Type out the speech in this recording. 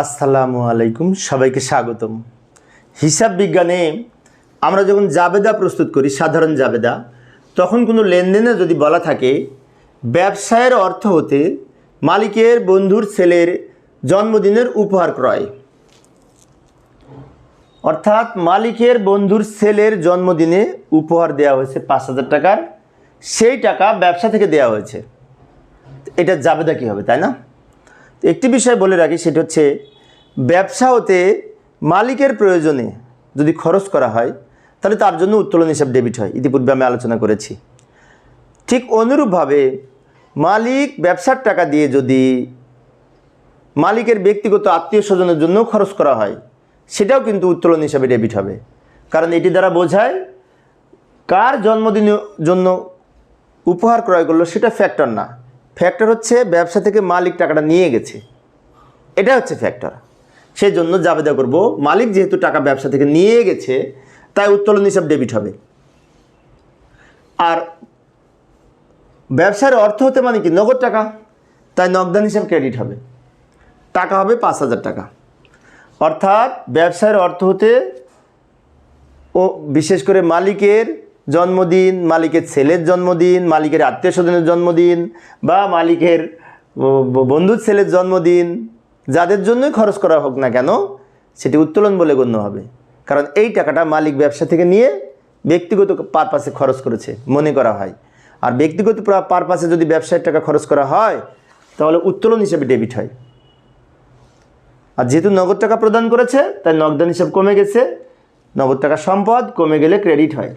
আসসালামু আলাইকুম, সবাইকে স্বাগতম। হিসাব বিজ্ঞানে আমরা যখন জাবেদা প্রস্তুত করি, সাধারণ জাবেদা, তখন কোনো লেনদেনে যদি বলা থাকে, ব্যবসায়ের অর্থ হতে মালিকের বন্ধুর ছেলের জন্মদিনের উপহার ক্রয়। অর্থাৎ মালিকের বন্ধুর ছেলের জন্মদিনে উপহার দেওয়া হয়েছে পাঁচ হাজার টাকার, সেই টাকা ব্যবসা থেকে দেওয়া হয়েছে। এটা জাবেদা কী হবে, তাই না? একটি বিষয় বলে রাখি, সেটা হচ্ছে ব্যবসা হতে মালিকের প্রয়োজনে যদি খরচ করা হয়, তাহলে তার জন্য উত্তোলন হিসাব ডেবিট হয়। ইতিপূর্বে আমি আলোচনা করেছি। ঠিক অনুরূপভাবে মালিক ব্যবসার টাকা দিয়ে যদি মালিকের ব্যক্তিগত আত্মীয় স্বজনের জন্য খরচ করা হয়, সেটাও কিন্তু উত্তোলন হিসাবে ডেবিট হবে। কারণ এটি দ্বারা বোঝায় কার জন্মদিনের জন্য উপহার ক্রয় করল, সেটা ফ্যাক্টর না। ফ্যাক্টর হচ্ছে ব্যবসা থেকে মালিক টাকাটা নিয়ে গেছে। এটা হচ্ছে ফ্যাক্টর সেই জন্য জাবেদা করব, মালিক যেহেতু টাকা ব্যবসা থেকে নিয়ে গেছে, তাই উত্তোলন হিসাব ডেবিট হবে। আর ব্যবসার অর্থ হতে মানে কি? নগদ টাকা। তাই নগদান হিসাব ক্রেডিট হবে। টাকা হবে পাঁচ হাজার টাকা। অর্থাৎ ব্যবসার অর্থ হতে ও বিশেষ করে মালিকের জন্মদিন, মালিকের ছেলের জন্মদিন, মালিকের আত্মীয় স্বজনের জন্মদিন বা মালিকের বন্ধুর ছেলের জন্মদিন, যাদের জন্যই খরচ করা হোক না কেন, সেটি উত্তোলন বলে গণ্য হবে। কারণ এই টাকাটা মালিক ব্যবসা থেকে নিয়ে ব্যক্তিগত পারপাসে খরচ করেছে, মনে করা হয়। আর ব্যক্তিগত পারপাসে যদি ব্যবসায়ের টাকা খরচ করা হয়, তাহলে উত্তোলন হিসেবে ডেবিট হয়। আর যেহেতু নগদ টাকা প্রদান করেছে, তাই নগদান হিসাব কমে গেছে, নগদ টাকা সম্পদ কমে গেলে ক্রেডিট হয়।